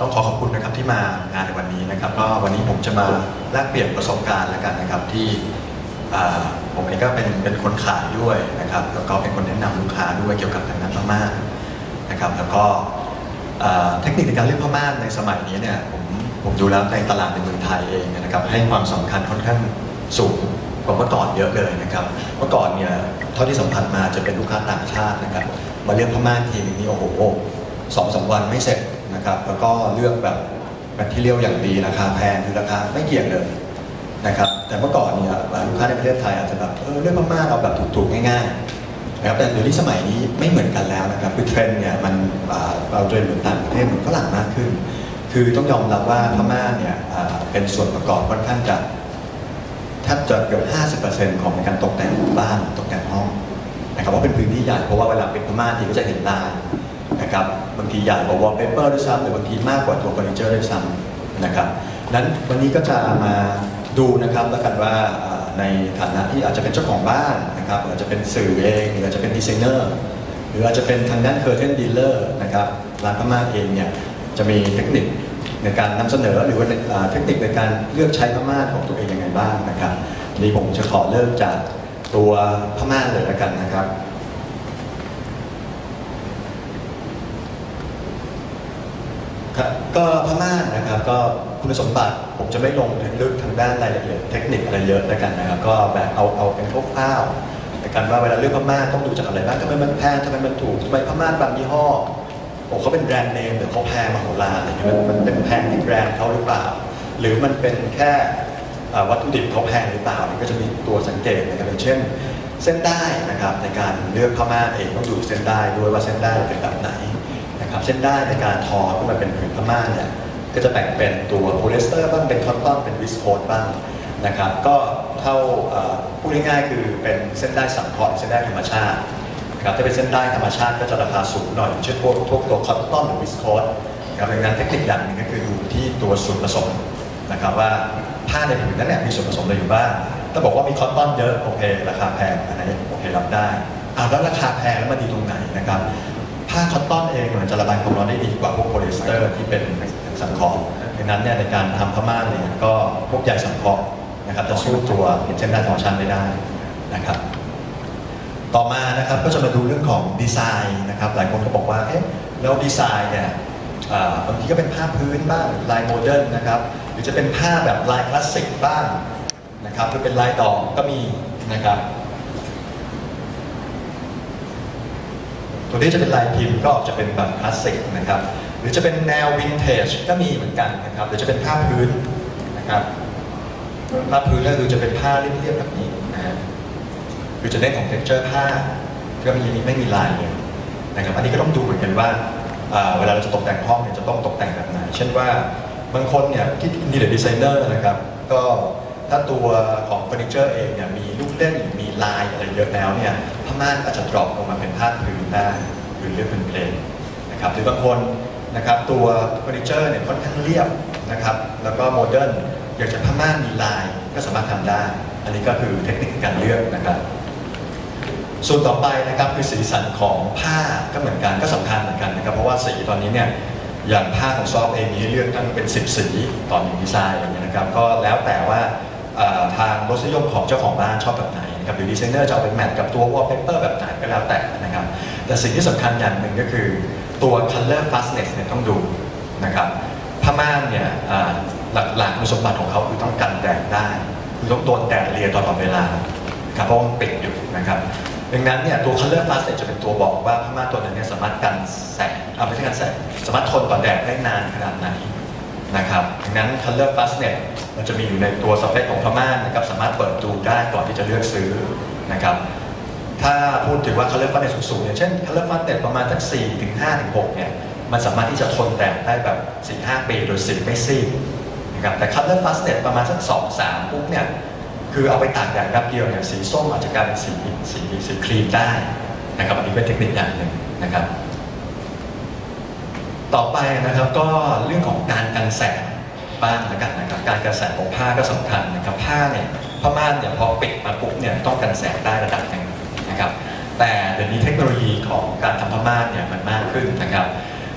ต้องขอขอบคุณนะครับที่มางานในวันนี้นะครับก็วันนี้ผมจะมาแลกเปลี่ยนประสบการณ์แล้วกันนะครับที่ผมเองก็เป็นเป็นคนขายด้วยนะครับแล้วก็เป็นคนแนะนำลูกค้าด้วยเกี่ยวกับทางด้านพม่านะครับ แล้วก็เทคนิคในการเลือกพม่านในสมัยนี้เนี่ยผมผมดูแล้วในตลาดในเมืองไทยเองนะครับ ให้ความสำคัญค่อนข้างสูงกว่าเมื่อก่อนเยอะเลยนะครับเมื่อก่อนเนี่ยเท่าที่สัมผัสมาจะเป็นลูกค้าต่างชาตินะครับมาเลือกพม่าทีนึงนี่โอ้โหสองสามวันไม่เสร็จ นะครับ แล้วก็เลือกแบบแมทเทียลอย่างดีราคาแพงคือราคาไม่เกี่ยงเลยนะครับ แต่เมื่อก่อนเนี่ยลูกค้าในประเทศไทยอาจจะแบบเออเลือกพม่าเอาแบบถูกๆง่ายๆนะครับแต่เดี๋ยวนี้สมัยนี้ไม่เหมือนกันแล้วนะครับคือเทรนเนี่ยมันเราเทรนเหมือนต่างประเทศเหมือนฝรั่งมากขึ้น คือต้องยอมรับว่าพม่าเนี่ยเป็นส่วนประกอบค่อนข้างจะแทบจะเกือบ50%ของในการตกแต่งบ้านตกแต่งห้องนะครับว่าเป็นพื้นที่ใหญ่เพราะว่าเวลาเป็นพม่าทีก็จะเห็นลาย นะครับบางทีใหญ่กว่าวอลเปเปอร์ด้วยซ้ำหรือบางทีมากกว่าตัวเฟอร์นิเจอร์ด้วยซ้ำนะครับนั้นวันนี้ก็จะมาดูนะครับแล้วกันว่าในฐานะที่อาจจะเป็นเจ้าของบ้านนะครับอาจจะเป็นสื่อเองหรืออาจจะเป็นดีไซเนอร์หรืออาจจะเป็นทางด้านเคอร์เทนดีลเลอร์นะครับร้านพม่าเองเนี่ยจะมีเทคนิคในการนำเสนอหรือว่าเทคนิคในการเลือกใช้พม่านของตัวเองยังไงบ้างนะครับนนี้ผมจะขอเริ่มจากตัวพม่านเลยแล้วกันนะครับ ครับก็พม่านะครับก็คุณสมบัติผมจะไม่ลงลึกทางด้านรายละเอียดเทคนิคอะไรเยอะแล้วกันนะครับ ก็แบบเอาเอาเป็นคร่าวๆในการว่าเวลาเลือกพม่าต้องดูจากอะไรบ้างทำไมมันแพงทำไมมันถูกทำไมพม่าบางยี่ห้อโอ้เขาเป็นแบรนด์เนมหรือเขาแพงมโหฬารอะไรอย่างเงี้ยมันมันเป็นแพงที่แบรนด์เขาหรือเปล่า หรือมันเป็นแค่วัตถุดิบเขาแพงหรือเปล่านี่ก็จะมีตัวสังเกตนะครับอย่างเช่น เส้นได้นะครับในการเลือกผ้าม่าเองต้องดูเส้นได้ด้วยว่าเส้นได้เป็นแบบไหน นะครับเส้นได้ในการทอขึ้นมาเป็นผืนผ้าม่านเนี่ยก็จะแบ่งเป็นตัวโพลีสเตอร์บ้างเป็นคอตตอนเป็นวิสโคสบ้างนะครับ ก็เท่าพูดง่ายๆคือเป็นเส้นได้สังเคราะห์เส้นได้ธรรมชาติครับถ้าเป็นเส้นได้ธรรมชาติก็จะราคาสูงหน่อยเช่นพวกพวกตัวคอตตอนหรือวิสโคสครับดังนั้นเทคนิคอย่างหนึงก็คือดูที่ตัวส่วนผสมนะครับว่าผ้าในผืนนั้นเนี่ยมีส่วนผสมอะไรอยู่บ้างถ้าบอกว่ามีคอตตอนเยอะโอเค ราคาแพงอันนั้นโอเครับได้อ่าแล้วราคาแพงแล้วมันดีตรงไหนนะครับ ผ้าคอตตอนเองมันจะระบายความร้อนได้ดีกว่าพวกโพลีสเตอร์ที่เป็นสังเคราะห์ดังนั้นเนี่ยในการทำผ้าม่านเนี่ยก็พวกใยสังเคราะห์นะครับจะสู้ตัวเส้นได้ธรรมชาติไม่ได้นะครับ ต่อมานะครับก็จะมาดูเรื่องของดีไซน์นะครับ หลายคนก็บอกว่าเอ๊ะแล้วดีไซน์เนี่ยบางทีก็เป็นผ้าพื้นบ้างลายโมเดิร์นนะครับหรือจะเป็นผ้าแบบลายคลาสสิกบ้างนะครับหรือเป็นลายดอกก็มีนะครับ ตัวนี้จะเป็นลายพิมพ์ก็จะเป็นแบบคลาสสิกนะครับ หรือจะเป็นแนววินเทจก็มีเหมือนกันนะครับหรือจะเป็นผ้าพื้นนะครับผ้าพื้นก็คือจะเป็นผ้าเรียบๆแบบนี้นะฮะคือจะเน้นของ texture ผ้าก็มีไม่มีลายเลยนะครับอันนี้ก็ต้องดูเหมือนกันว่าอ่าเวลาเราจะตกแต่งห้องเนี่ยจะต้องตกแต่งแบบไหน เช่นว่าบางคนเนี่ยที่อินเดียดีไซเนอร์นะครับ ก็ถ้าตัวข องเฟอร์นิเจอร์เองเนี่ยมีลูกเล่นหรือมีลายอะไรเยอะแล้วเนี่ยผ้าม่านอาจจะดรอปลงมาเป็นผ้าพื้นได้หรือเรียบเป็นเพลนนะครับหรือบางคนนะครับตัวเฟอร์นิเจอร์เนี่ยค่อนข้างเรียบนะครับแล้วก็โมเดิร์นอยากจะผ้าม่านมีลายก็สามารถทำได้ อันนี้ก็คือเทคนิคการเลือกนะครับ ส่วนต่อไปนะครับคือสีสันของผ้าก็เหมือนกันก็สำคัญเหมือนกันนะครับเพราะว่าสีตอนนี้เนี่ยอย่างผ้าของซอฟเองมีให้เลือกตั้งเป็น 10 สีต่อหนึ่งดีไซน์อย่างเงี้ยนะครับก็แล้วแต่ว่า ทางรสนิยมของเจ้าของบ้านชอบแบบไหนนะครับหรือดีไซเนอร์จะเอาเป็นแมทกับตัววอลเปเปอร์แบบไหนก็แล้วแต่นะครับ แต่สิ่งที่สำคัญอย่างหนึ่งก็คือตัว color fastness เนี่ยต้องดูนะครับผ้าม่านเนี่ยหลักๆคุณสมบัติของเขาคือต้องกันแดดได้คือต้องโดนแดดเรียตลอดเวลาครับเพราะมันปิดอยู่นะครับดังนั้นเนี่ยตัว color fast เนี่ยจะเป็นตัวบอกว่าผ้าม่านตัวนั้นเนี่ยสามารถกันแสงอ่าไม่ใช่กันแสงสามารถทนต่อแดดได้นานขนาดไหน นะครับดังนั้น color fast เนี่ยมันจะมีอยู่ในตัวสเปคของผ้าม่านนะครับสามารถเปิดดูได้ก่อนที่จะเลือกซื้อนะครับถ้าพูดถึงว่า color fast เนี่ยสูงๆเนี่ยเช่น color fast เนี่ยประมาณสัก4ถึง5ถึง6เนี่ยมันสามารถที่จะทนแดดได้แบบ 4-5 ปีโดยสีไม่ซีดนะครับแต่ color fast เนี่ยประมาณสัก 2-3 ปุ๊บเนี่ยคือเอาไปตากแดดแป๊บเดียวเนี่ยสีส้มอาจจะกลายเป็นสีสีสีครีมได้นะครับอันนี้เป็นเทคนิคอย่างหนึ่งนะครับ ต่อไปนะครับก็เรื่องของการกันแสงบ้างแล้วกันนะครับการกันแสงของผ้าก็สำคัญนะครับผ้าเนี่ยผ้าม่านเนี่ยพอปิดมาปุ๊บเนี่ยต้องกันแสงได้ระดับหนึ่งนะครับ แต่เดี๋ยวนี้เทคโนโลยีของการทำผ้าม่านเนี่ยมันมากขึ้นนะครับ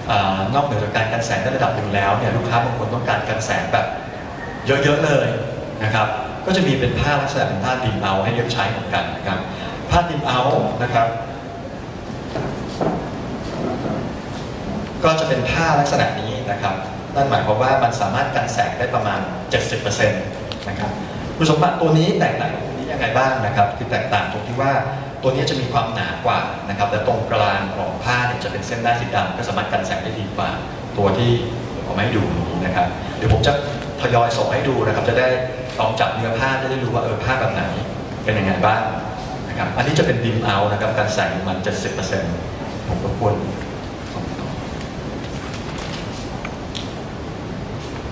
อนอกเหนือจากการกันแสงในระดับหนึ่งแล้วเนี่ยลูกค้าบางคนต้องการกันแสงแบบเยอะๆเลยนะครับก็จะมีเป็นผ้าลักษณะเป็นผ้าดิมเอาให้เลือกใช้เหมือนกันนะครับผ้าดิมเอานะครับ ก็จะเป็นผ้าลักษณะนี้นะครับนั่นหมายความว่ามันสามารถกันแสงได้ประมาณ 70%นะครับคุณสมบัติตัวนี้แตกต่างตัวนี้ยังไงบ้างนะครับคือแตกต่างตรงที่ว่าตัวนี้จะมีความหนากว่านะครับแต่ตรงกลางของผ้าเนี่ยจะเป็นเส้นด้ายสีดำก็สามารถกันแสงได้ดีกว่า ตัวที่ผมให้ดูนี้นะครับเดี๋ยวผมจะทยอยส่งให้ดูนะครับ จะได้ลองจับเนื้อผ้าจะได้รู้ว่าเออผ้าแบบไหนเป็นยังไงบ้างนะครับอันนี้จะเป็นดิมเอานะครับกันแสงมัน70%ผมรบกวนส่งต่อ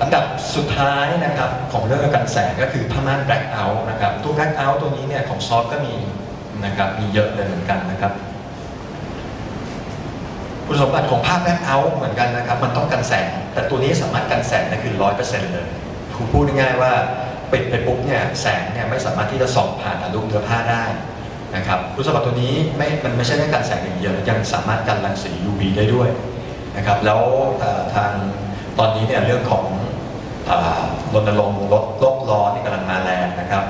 อันดับสุดท้ายนะครับของเรื่องกันแสงก็คือผ้าม่านแบล็คเอาท์นะครับตัวแบล็คเอาท์ตัวนี้เนี่ยของซอฟก็มีนะครับมีเยอะเลยเหมือนกันนะครับคุณสมบัติของผ้าแบล็คเอาท์เหมือนกันนะครับ มันต้องกันแสง แต่ตัวนี้สามารถกันแสงได้คือร้อยเปอร์เซ็นต์เลยคุณพูดง่ายๆว่าปิดไปปุ๊บเนี่ยแสงเนี่ยไม่สามารถที่จะส่องผ่านทะลุเนื้อผ้าได้นะครับคุณสมบัติตัวนี้ไม่มันไม่ใช่แค่กันแสงอย่างเดียวยังสามารถกันรังสี UV ได้ด้วยนะครับแล้วทางตอนนี้เนี่ยเรื่องของ รณรงค์ลดโลกร้อนที่กำลังมาแรงนะครับ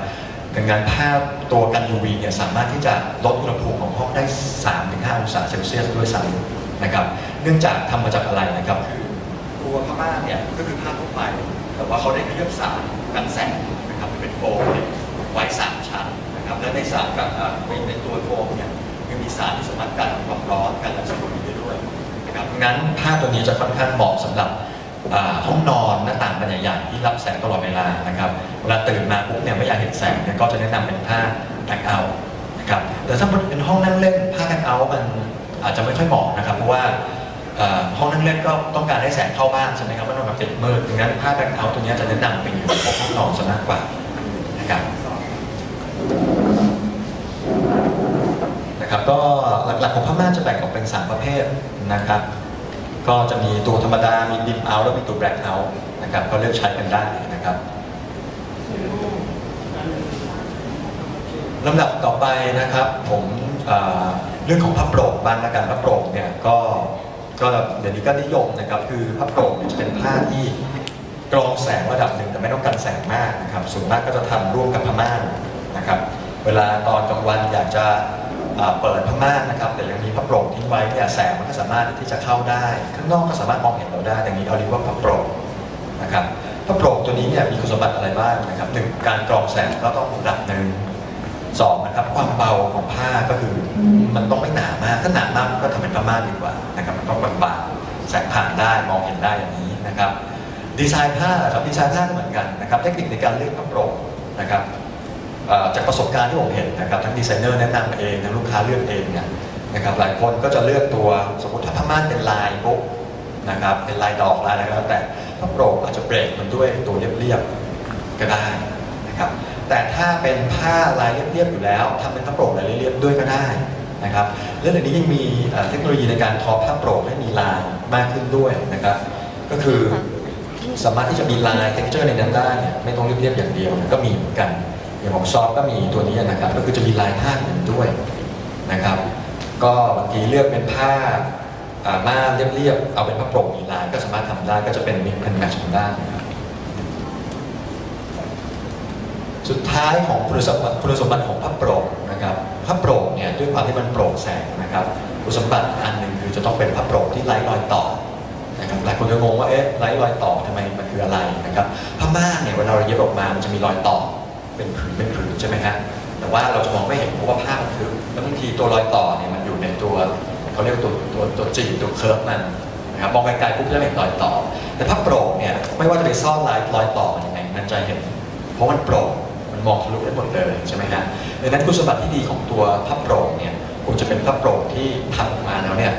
ดังนั้นภาพตัวกัน UV เนี่ยสามารถที่จะลดอุณหภูมิของห้องได้ 3-5 องศาเซลเซียสด้วยซ้ำนะครับ เนื่องจากทำมาจากอะไรนะครับคือตัวผ้าม่านเนี่ยก็คือผ้าทั่วไป แต่ว่าเขาได้เคลือบสารกันแสงนะครับเป็นโฟมเนี่ยไว้สามชั้นนะครับและในสารกับอ่าในในตัวโฟมเนี่ยยังมีสารที่สามารถกันความร้อนกันรังสี UV ได้ด้วยนะครับงั้นผ้าตัวนี้จะค่อนข้างเหมาะสำหรับอ่า ห้องนอนหน้าต่างบานใหญ่ๆที่รับแสงตลอดเวลานะครับเวลาตื่นมาปุ๊บเนี่ยไม่อยากเห็นแสงเนี่ยก็จะแนะนำเป็นผ้าแบล็คเอาท์นะครับแต่ถ้าเป็นห้องนั่งเล่นผ้าแบล็คเอาท์มันอาจจะไม่ค่อยเหมาะนะครับเพราะว่าห้องนั่งเล่นก็ต้องการให้แสงเข้าบ้านใช่ไหมครับไม่ต้องแบบติดมืดดังนั้นผ้าแบล็คเอาท์ตัวนี้จะแนะนำเป็นอยู่ในห้องนอนซะมากกว่านะครับนะครับก็หลักๆของผ้าม่านจะแบ่งออกเป็นสามประเภทนะครับ ก็จะมีตัวธรรมดา มีดิมเอาแล้วมีตัวแบล็คเอานะครับ ก็เลือกใช้กันได้นะครับลำดับต่อไปนะครับ ผมเรื่องของพระโปร่งบ้างละกันพระโปร่งเนี่ยก็ก็เดี๋ยวนี้ก็นิยมนะครับ คือพระโปร่งจะเป็นผ้าที่กรองแสงระดับหนึ่งแต่ไม่ต้องกันแสงมากนะครับส่วนมากก็จะทำร่วมกับผ้าม่านนะครับ เวลาตอนกลางวันอยากจะ เอ่อเปิดผ้าม่านนะครับแต่ยังมีพระโปร่งทิ้งไว้เนี่ยแสงมันก็สามารถที่จะเข้าได้ ข้างนอกก็สามารถมองเห็นเราได้อย่างนี้เราเรียกว่าพระโปร่งนะครับพระโปร่งตัวนี้เนี่ยมีคุณสมบัติอะไรบ้างนะครับหนึ่งการกรองแสงก็ต้องระดับหนึ่งสองนะครับความเบาของผ้าก็คือมันต้องไม่หนามากถ้าหนามากก็ทำเป็นผ้าม่านดีกว่านะครับมันต้องบางๆแสงผ่านได้มองเห็นได้อย่างนี้นะครับ ดีไซน์ผ้าครับดีไซน์ผ้าก็เหมือนกันนะครับเทคนิคในการเลือกผ้าโปร่งนะครับ จากประสบการณ์ที่ผมเห็นนะครับทั้งดีไซเนอร์แนะนำเองทั้งลูกค้าเลือกเองเนี่ยนะครับหลายคนก็จะเลือกตัวสมมติถ้าผ้าม่านเป็นลายปุ๊บนะครับเป็นลายดอกลายอะไรก็แล้วแต่ผ้าโปร่งอาจจะเบรกมันด้วยตัวเรียบๆก็ได้นะครับแต่ถ้าเป็นผ้าลายเรียบๆอยู่แล้วทำเป็นผ้าโปร่งลายเรียบๆด้วยก็ได้นะครับแล้วเดี๋ยวนี้ยังมีเอ่อเทคโนโลยีในการทอผ้าโปร่งให้มีลายมากขึ้นด้วยนะครับก็คือสามารถที่จะมีลาย texture ในนั้นได้เนี่ยไม่ต้องเรียบๆอย่างเดียวก็มีเหมือนกัน อย่างของซอฟก็มีตัวนี้นะครับ ก็คือจะมีลายผ้าอื่นด้วยนะครับ ก็บางทีเลือกเป็นผ้าอ่าม่านเรียบๆ เอาเป็นผ้าโปร่งมีลายก็สามารถทำได้ก็จะเป็น mix and match กันได้สุดท้ายของคุณสมบัติคุณสมบัติของพระโปร่งนะครับพระโปร่งเนี่ยด้วยความที่มันโปร่งแสงนะครับคุณสมบัติอันหนึ่งคือจะต้องเป็นพระโปร่งที่ไร้รอยต่อนะครับหลายคนจะงงว่าเอ๊ะไร้รอยต่อทำไมมันคืออะไรนะครับผ้าม่านเนี่ยเวลาเราเย็บออกมามันจะมีรอยต่อ เป็นผืนเป็นผืนใช่ไหมฮะแต่ว่าเราจะมองไม่เห็นเพราะว่าผ้ามันคือแล้วบางทีตัวรอยต่อเนี่ยมันอยู่ในตัวเขาเรียกตัวตัวตัวจีตัวเคิร์ฟมันนะครับมองไกลๆปุ๊บจะเห็นรอยต่อ แต่ผ้าโปร่งเนี่ยไม่ว่าจะไปซ่อนลายรอยต่อมันยังไงมันจะเห็น เพราะมันโปร่งมันมองทะลุได้หมดเลยใช่ไหมฮะดังนั้นคุณสมบัติที่ดีของตัวผ้าโปร่งเนี่ยควรจะเป็นผ้าโปร่งที่ทำออกมาแล้วเนี่ย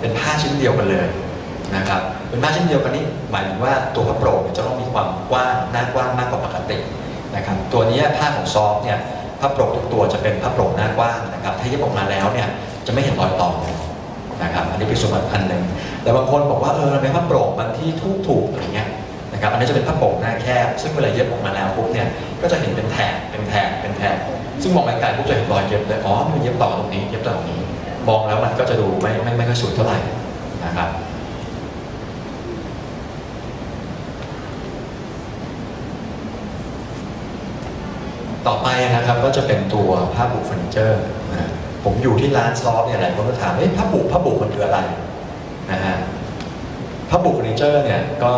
เป็นผ้าชิ้นเดียวกันเลยนะครับเป็นผ้าชิ้นเดียวกันนี่หมายถึงว่าตัวผ้าโปร่งจะต้องมีความกว้างหน้ากว้างมากกว่าปกติ นะครับตัวนี้ผ้าของซอฟเนี่ยผ้าโปร่งทุกตัวจะเป็นผ้าโปร่งหน้ากว้างนะครับถ้าเย็บออกมาแล้วเนี่ยจะไม่เห็นรอยต่อนะครับอันนี้เป็นสมบัติอันหนึ่งแต่บางคนบอกว่าเออทำไมผ้าโปร่งบางที่ทุกถูกอะไรเงี้ยนะครับอันนี้จะเป็นผ้าโปร่งหน้าแคบซึ่งเวลาเย็บออกมาแล้วปุ๊บเนี่ยก็จะเห็นเป็นแถบเป็นแถบเป็นแถบซึ่งมองไกลๆปุ๊บจะเห็นรอยเย็บเลยอ๋อมันเย็บต่อตรงนี้เย็บต่อตรงนี้ มองแล้วมันก็จะดูไม่ไม่ไม่ค่อยสวยเท่าไหร่นะครับ ต่อไปนะครับก็ จะเป็นตัวผ้าบุเฟอร์นิเจอร์นะผมอยู่ที่ร้านซอฟต์เนี่ยหลายคนก็ถามเอ๊ะผ้าบุผ้าบุมันคืออะไรนะฮะผ้าบุเฟอร์นิเจอร์เนี่ยก็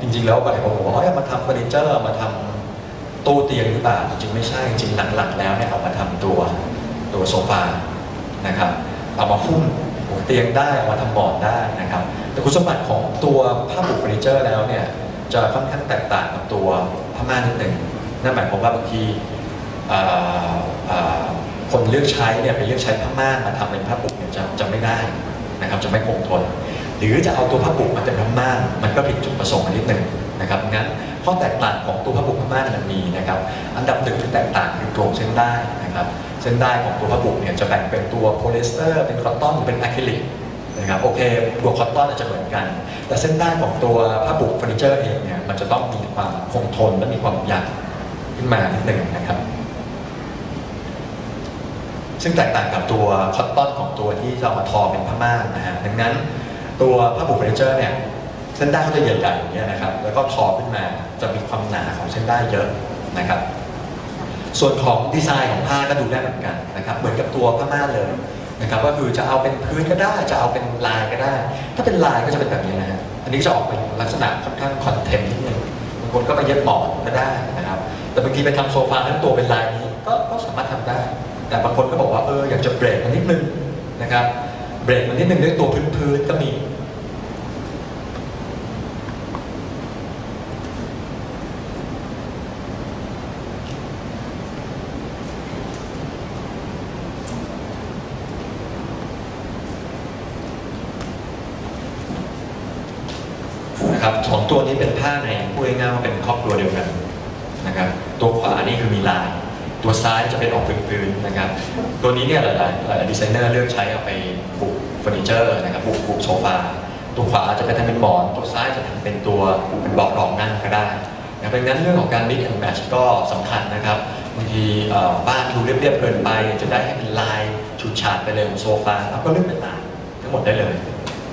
จริงๆ แล้วหลายคนบอกว่าเอ้ยมาทำเฟอร์นิเจอร์มาทำตู้เตียงหรือเปล่าจริงๆไม่ใช่จริงหลักๆแล้วเนี่ยเอามาทำตัวตัวโซฟานะครับเอามาหุ้มหัวเตียงได้เอามาทำหมอนได้นะครับ แต่คุณสมบัติของตัวผ้าบุเฟอร์นิเจอร์แล้วเนี่ยจะค่อนข้างแตกต่างกับตัวผ้าม่านนิดหนึ่งนั่นหมายความว่าบางที คนเลือกใช้เนี่ยไปเลือกใช้ผ้าม่านมาทำเป็นผ้าบุเนี่ยจะจะไม่ได้นะครับจะไม่คงทน หรือจะเอาตัวผ้าบุกมาเป็นผ้าม่านมันก็ผิดจุดประสงค์นิดหนึ่งนะครับงั้นข้อแตกต่างของตัวผ้าบุกผ้าม่านมันมีนะครับอันดับหนึ่งที่แตกต่างคือตัวเส้นได้นะครับเส้นได้ของตัวผ้าบุกเนี่ยจะแบ่งเป็นตัวโพลีสเตอร์เป็นคอตตอนหรือเป็นอะคริลิกนะครับโอเคตัวคอตตอนอาจจะเหมือนกัน แต่เส้นด้านของตัวผ้าบุกเฟอร์นิเจอร์เองเนี่ยมันจะต้องมีความคงทนและมีความหยักขึ้นมานิดหนึ่งนะครับ ซึ่งแตกต่างกับตัวคอตตอนของตัวที่จะเอามาทอเป็นผ้าม่านนะฮะดังนั้นตัวผ้าบุเฟอร์นิเจอร์เนี่ยเส้นด้านเขาจะใหญ่ๆอย่างเงี้ยนะครับแล้วก็ทอขึ้นมาจะมีความหนาของเส้นด้านเยอะนะครับ ส่วนของดีไซน์ของผ้าก็ดูได้เหมือนกันนะครับเหมือนกับตัวผ้าม่านเลยนะครับก็คือจะเอาเป็นพื้นก็ได้จะเอาเป็นลายก็ได้ ถ้าเป็นลายก็จะเป็นแบบนี้นะฮะอันนี้จะออกเป็นลักษณะค่อนข้างคอนเทนต์นิดนึงบางคนก็ไปเย็บหมอนก็ได้นะครับแต่บางทีไปทำโซฟาทั้งตัวเป็นลายนี้ก็ก็สามารถทำได้ แต่บางคน จะเบรกมันนิดนึงนะครับเบรกมันนิดนึงด้วยตัวพื้นๆก็มี นะครับสองตัวนี้เป็นผ้าในพูดง่ายๆว่าเป็นครอบครัวเดียวกันนะครับ ตัวขวานี่คือมีลาย ตัวซ้ายจะเป็นออกพื้นๆนะครับ ตัวนี้เนี่ยหลายๆหลายดีไซเนอร์เลือกใช้เอาไปบุกเฟอร์นิเจอร์นะครับบุกบุกโซฟาตัวขวาจะเป็นทำเป็นหมอนตัวซ้ายจะทำเป็นตัวเป็นเบาะรองนั่งก็ได้นะครับดังนั้นเรื่องของการ mix and match ก็สำคัญนะครับบางทีบ้านดูเรียบๆเกินไป จะได้ให้เป็นลายฉูดฉาดไปเลยของโซฟาแล้วก็เลือกเป็นลายทั้งหมดได้เลย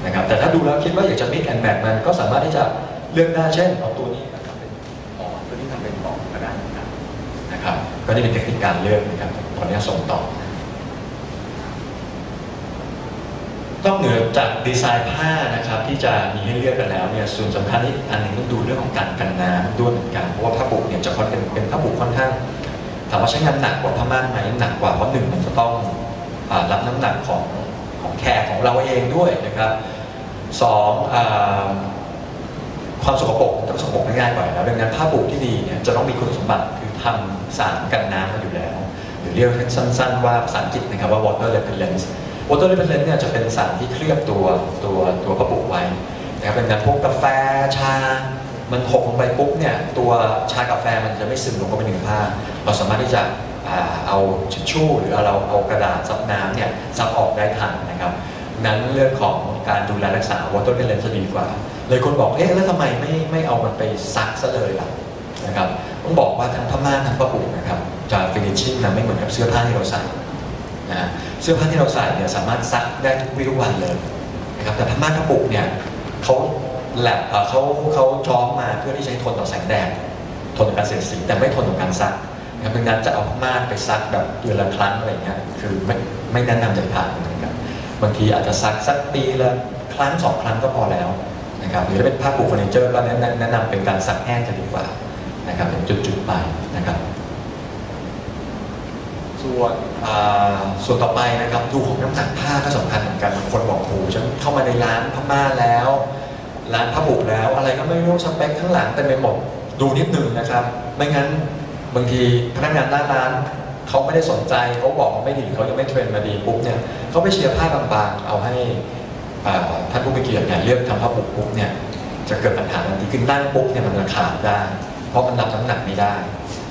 นะครับแต่ถ้าดูแล้วคิดว่าอยากจะ mix and match มันก็สามารถที่จะเลือกได้เช่นเอาตัวนี้มาทำเป็นหมอนตัวนี้ทำเป็นหมอนก็ได้นะครับก็นี่เป็นเทคนิคการเลือกนะครับขออนุญาตส่งต่อ ต้องเหนือจากดีไซน์ผ้านะครับที่จะมีให้เลือกกันแล้วเนี่ยส่วนสำคัญอีกอันหนึงต้องดูเรื่องของการกันน้ำด้วยเหมือนกันเพราะว่าผ้าบุเนี่ยจะค่อนเป็นเป็นผ้าบุค่อนข้างถามว่าใช้งานหนักกว่าผ้าม่านไหมหนักกว่าเพราะหนึ่งมันจะต้องอารับน้ำหนักของของแขกของเราเองด้วยนะครับสองอาความสกปรกต้องสกปรกง่ายกว่าอยู่แล้วดังนั้นผ้าบุที่ดีเนี่ยจะต้องมีคุณสมบัติคือทำสารกันน้ำมาอยู่แล้ว หรือเรียกสั้นๆว่าภาษาอังกฤษนะครับว่า water repellent water repellent เนี่ยจะเป็นสารที่เคลือบตัวตัวตัวกระปุกไว้นะครับเป็นการพวกกาแฟชา มันหกลงไปปุ๊บเนี่ยตัวชากาแฟมันจะไม่ซึมลงเข้าไปในผ้า เราสามารถที่จะเอาทิชชู่หรือเราเอากระดาษซับน้ำเนี่ยซับออกได้ทันนะครับนั้นเรื่องของการดูแลรักษา water repellent จะดีกว่า เลยคนบอกเอ๊ะแล้วทำไมไม่ไม่เอามันไปซักซะเลยล่ะนะครับต้องบอกว่าทั้งผ้าม่านทั้งผ้าปูนะครับจะฟินิชชิ่งนะไม่เหมือนกับเสื้อผ้าที่เราใส่นะ เสื้อผ้าที่เราใส่เนี่ยสามารถซักได้ทุกวี่ทุกวันเลยนะครับแต่ผ้าม่านกระปุกเนี่ยเขาแลบเขาเขาจ้อมมาเพื่อที่ให้ทนต่อแสงแดดทนต่อการเสียดสีแต่ไม่ทนต่อการซักนะครับดังนั้นจะเอาผ้าม่านไปซักแบบเดือนละครั้งอะไรเงี้ยคือไม่ไม่แนะนำจะผ่านนะครับบางทีอาจจะซักสักปีละครั้งสองครั้งก็พอแล้วนะครับหรือถ้าเป็นผ้าปูเฟอร์นิเจอร์ก็แนะนำแนะนำเป็นการซักแห้งจะดีกว่านะครับเป็นจุดๆไป ส่วนส่วนต่อไปนะครับดูของน้ำหนักผ้าก็สำคัญเหมือนกันบางคนบอกโอ้โหฉันเข้ามาในร้านผ้าม่าแล้ว ร้านผ้าบุแล้ว อะไรก็ไม่รู้สเปคข้างหลังเต็มไปหมดดูนิดนึงนะครับ ไม่งั้นบางทีพนักงานหน้าร้านเขาไม่ได้สนใจเขาบอกไม่ดีเขายังไม่เทรนมาดีปุ๊บเนี่ยเขาไปเชียร์ผ้าบางๆ เอาให้ท่านผู้มีเกียรติเนี่ยเลือกทำผ้าบุปุ๊บเนี่ยจะเกิดปัญหาทันทีคือนั่งปุ๊บเนี่ยมันจะขาได้ เพราะมันรับน้ำหนักไม่ได้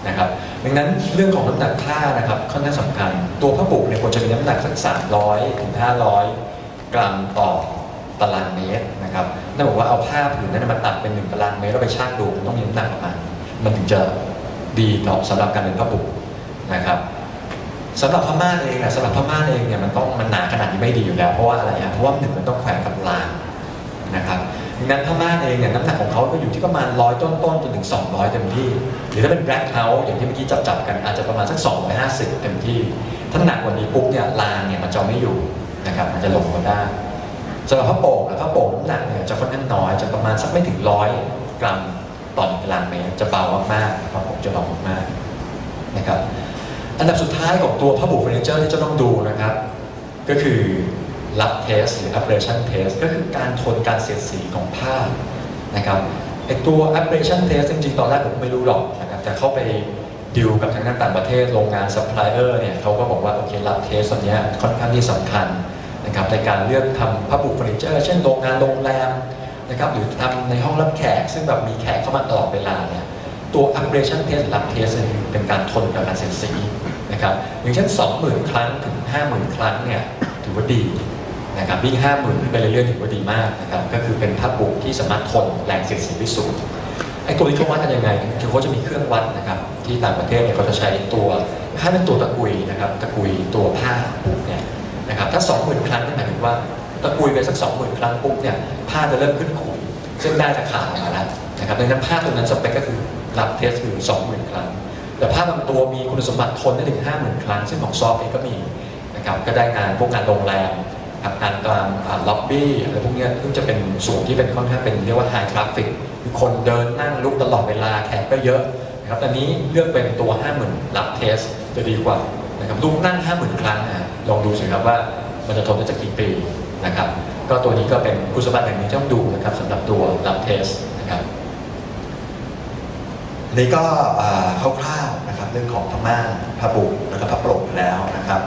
นะครับดังนั้นเรื่องของน้ำหนักผ้านะครับค่อนข้างสำคัญ ตัวผ้าบุเนี่ยควรจะมีน้ำหนักสัก300ถึง500 กรัมต่อตารางเมตรนะครับนั่นบอกว่าเอาผ้าผืนนั้นมาตัดเป็น1ตารางเมตรแล้วไปชั่งดูมันต้องมีน้ำหนักประมาณมันถึงจะดีต่อสำหรับการเป็นผ้าบุนะครับสำหรับผ้าม่านเองนะสำหรับผ้าม่านเองเนี่ยมันต้องมันหนาขนาดนี้ไม่ดีอยู่แล้วเพราะว่าอะไรฮะเพราะว่าหนึ่งมันต้องแขวนกับรางนะครับ นั้นผ้าม่าเองเนี่ยน้ำหนักของเขาก็อยู่ที่ประมาณร้อยต้นๆจนถึง 200 เต็มที่ หรือถ้าเป็นแบล็คเฮาส์อย่างที่เมื่อกี้จับจับๆกันอาจจะประมาณสัก 250 เต็มที่ ถ้าหนักกว่านี้ปุ๊บเนี่ยรางเนี่ยมันจะไม่อยู่นะครับมันจะลงมาได้สำหรับผ้าโป่งและผ้าโป่งน้ำหนักเนี่ยจะค่อนข้างน้อยจะประมาณสักไม่ถึงร้อยกรัมต่อหนึ่งตารางเมตรจะเบามากๆผ้าโป่งจะเบามากๆนะครับอันดับสุดท้ายของตัวผ้าบุเฟอร์นิเจอร์ที่จะต้องดูนะครับ ก็คือ รับเทสหรือ abrasion test ก็คือการทนการเสียดสีของผ้านะครับไอตัว abrasion test จริงๆ ตอนแรกผมไม่รู้หรอกนะครับแต่เข้าไปดิวกับทางด้านต่างประเทศโรงงาน supplier เนี่ยเขาก็บอกว่า โอเครับเทสตัวเนี้ค่อนข้างที่สำคัญนะครับในการเลือกทำผ้าบุเฟอร์นิเจอร์เช่นโรงงานโรงแรมนะครับหรือทำในห้องรับแขก ซึ่งแบบมีแขกเข้ามาตลอดเวลาเนี่ยตัว abrasion test หรือรับเทสเนี่ยเป็นการทนกับการเสียดสีนะครับอย่างเช่น 20,000 ครั้งถึง 50,000 ครั้งเนี่ยถือว่าดี นะครับยิ่ง50,000ขึ้นไปเรื่อยๆถือว่าดีมากนะครับก็คือเป็นผ้าบุที่สามารถทนแรงเสียดสีได้สูงไอ้ตัวนี้เขาวัดกันยังไงคือเขาจะมีเครื่องวัดนะครับที่ต่างประเทศเนี่ยเขาจะใช้ตัวถ้าเป็นตัวตะกุยนะครับตะกุยตัวผ้าปุ๊บเนี่ยนะครับถ้า 20,000 ครั้งนั่นหมายถึงว่าตะกุยไปสัก 20,000 ครั้งปุ๊บเนี่ยผ้าจะเริ่มขึ้นขุยซึ่งได้จะขาดออกมาแล้วนะครับดังนั้นผ้าตัวนั้นสเปคก็คือรับเทสคือ 20,000 ครั้ง แต่ผ้าบางตัวมีคุณสมบัติทนได้ถึง 50,000 ครั้ง ซึ่งของซอฟเองก็มีนะครับก็ได้งานพวกงานโรงแรม ครับงานตามล็อบบี้อะไรพวกนี้ซึ่งจะเป็นส่วนที่เป็นค่อนข้างเป็นเรียกว่าไฮทราฟิกคือคนเดินนั่งลุกตลอดเวลาแขกก็เยอะนะครับอันนี้เลือกเป็นตัว 50,000 รับเทสจะดีกว่านะครับลุกนั่ง 50,000 ครั้งนะลองดูสิครับว่ามันจะทนได้สักกี่ปีนะครับก็ตัวนี้ก็เป็นคุณสมบัติอย่างนี้ที่ต้องดูนะครับสำหรับตัวรับเทสนะครับนนี้ก็คร่าวๆนะครับเรื่องของพม่านผ้าบุแล้วก็ผ้าโปร่งไปแล้วนะครับ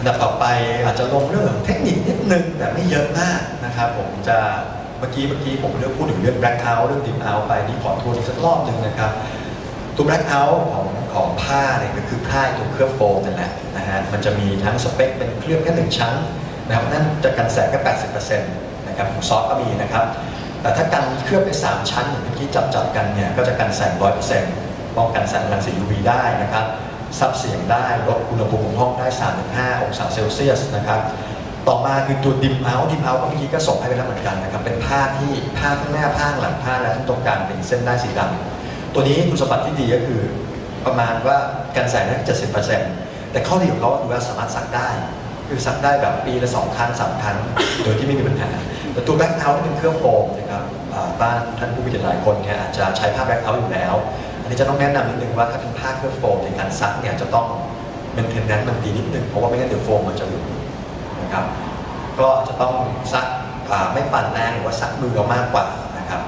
อันดับต่อไปอาจจะลงเรื่องของเทคนิคนิดนึงแต่ไม่เยอะมากนะครับ ผมจะเมื่อกี้เมื่อกี้ผมเลือกพูดถึงเรื่อง black out เรื่อง dim out ไปนี่ขอทวนอีกสักรอบหนึ่งนะครับตัว black out ของของผ้าเนี่ยก็คือผ้าตัวเคลือบโฟมนั่นแหละนะฮะมันจะมีทั้งสเปคเป็นเคลือบแค่หนึ่งชั้นนะครับนั่นจะกันแสงแค่80%นะครับของซอฟต์ก็มีนะครับ แต่ถ้ากันเคลือบไป3ชั้นอย่างที่จับจับกันเนี่ยก็จะกันแสง100%ป้องกันแสงรังสี UV ได้นะครับ ซับเสียงได้ลดอุณหภูมิของห้องได้ 3-5 องศาเซลเซียสนะครับต่อมาคือตัวดิมเอาดิมเอาเมื่อกี้ก็ส่งให้ไปแล้วเหมือนกันนะครับเป็นผ้าที่ผ้าข้างหน้าผ้าหลังผ้าและข้างตรงกลางเป็นเส้นได้สีดำตัวนี้คุณสมบัติที่ดีก็คือประมาณว่ากันแสงได้70%แต่ข้อดีของเขาคือว่าสามารถซักได้ คือซักได้แบบปีละสองครั้งสามครั้งโดยที่ไม่มีปัญหาแต่ตัวแบ็คเอาท์ที่เป็นเครื่องโฟมนะครับบ้านท่านผู้มีหลายคนเนี่ยอาจจะใช้ผ้าแบ็คเอาท์อยู่แล้ว นี้จะต้องแนะนำนิดนึงว่าถ้าเป็นผ้าเครื่องโฟมในการซักเนี่ยจะต้องเป็นเทนแนนมันดีนิดนึงเพราะว่าไม่งั้นเดี๋ยวโฟมมันจะหลุดนะครับ ก็จะต้องซักไม่ปั่นแรงหรือว่าซักมือเอามากกว่านะครับ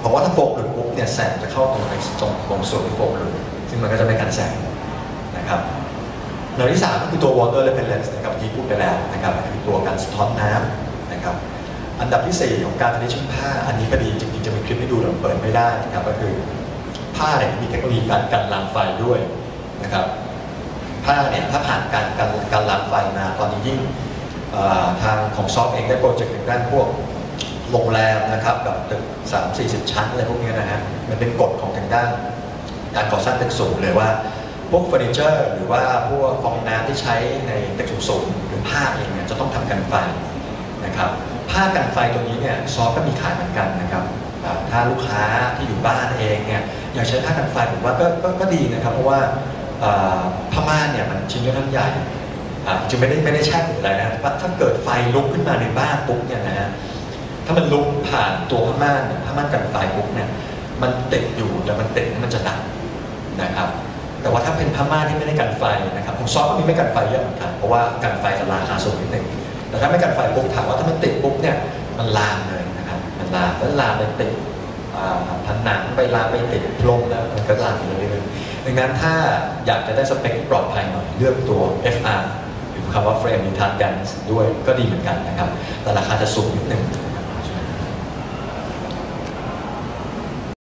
เพราะว่าถ้าโฟมหลุดปุ๊บเนี่ยแสงจะเข้าตรงไอ้ตรงตรงส่วนที่โฟมหลุดซึ่งมันก็จะไม่กันแสงนะครับหน่วที่สามก็คือตัว water repellent นะครับที่พูดไปแล้วนะครับคือตัวการสะท้อนน้ำนะครับอันดับที่สี่ของการ finishing ผ้าอันนี้ก็ดีจริงๆจะมีคลิปให้ดูแต่เปิดไม่ได้นะครับก็คือ ผ้าเนี่ยมีเทคโนโลยีการกันลามไฟด้วยนะครับผ้าเนี่ยถ้าผ่านการการการลามไฟมาตอนนี้ยิ่งทางของซอฟเองได้โปรเจกต์ทางด้านพวกโรงแรมนะครับแบบตึกสามสี่สิบชั้นอะไรพวกนี้นะฮะมันเป็นกฎของทางด้านการก่อสร้างตึกสูงเลยว่าพวกเฟอร์นิเจอร์ หรือว่าพวกฟองน้ำที่ใช้ในตึกสูงหรือผ้าเองเนี่ยจะต้องทำกันไฟนะครับผ้ากันไฟตัวนี้เนี่ยซอฟก็มีขายเหมือนกันนะครับถ้าลูกค้าที่อยู่บ้านเองเนี่ย อยากใช้ผ้ากันไฟผมว่าก็ก็ก็ดีนะครับ เพราะว่าผ้าม่านเนี่ยมันชิ้นค่อนข้างใหญ่จริงไม่ได้ไม่ได้แช่หรืออะไรนะว่าถ้าเกิดไฟลุกขึ้นมาในบ้านปุ๊บเนี่ยนะฮะถ้ามันลุกผ่านตัวผ้าม่านเนี่ยผ้าม่านกันไฟปุ๊บเนี่ยมันติดอยู่แต่มันติดมันจะดับนะครับ แต่ว่าถ้าเป็นผ้าม่านที่ไม่ได้กันไฟนะครับของซอฟก็มีไม่กันไฟเยอะเหมือนกันเพราะว่ากันไฟจะราคาสูงนิดนึงแต่ถ้าไม่กันไฟปุ๊บถามว่าถ้ามันติดปุ๊บเนี่ยมันลามเลยนะครับมันลามแล้วลามไปติด ผนังไปลามไปติดพรมแล้วมันก็ลามไปเรื่อยๆดังนั้นถ้าอยากจะได้สเปคที่ปลอดภัยหน่อยเลือกตัว FR หรือคำว่า Frame Retardance ด้วยก็ดีเหมือนกันนะครับแต่ราคาจะสูงนิดหนึ่ง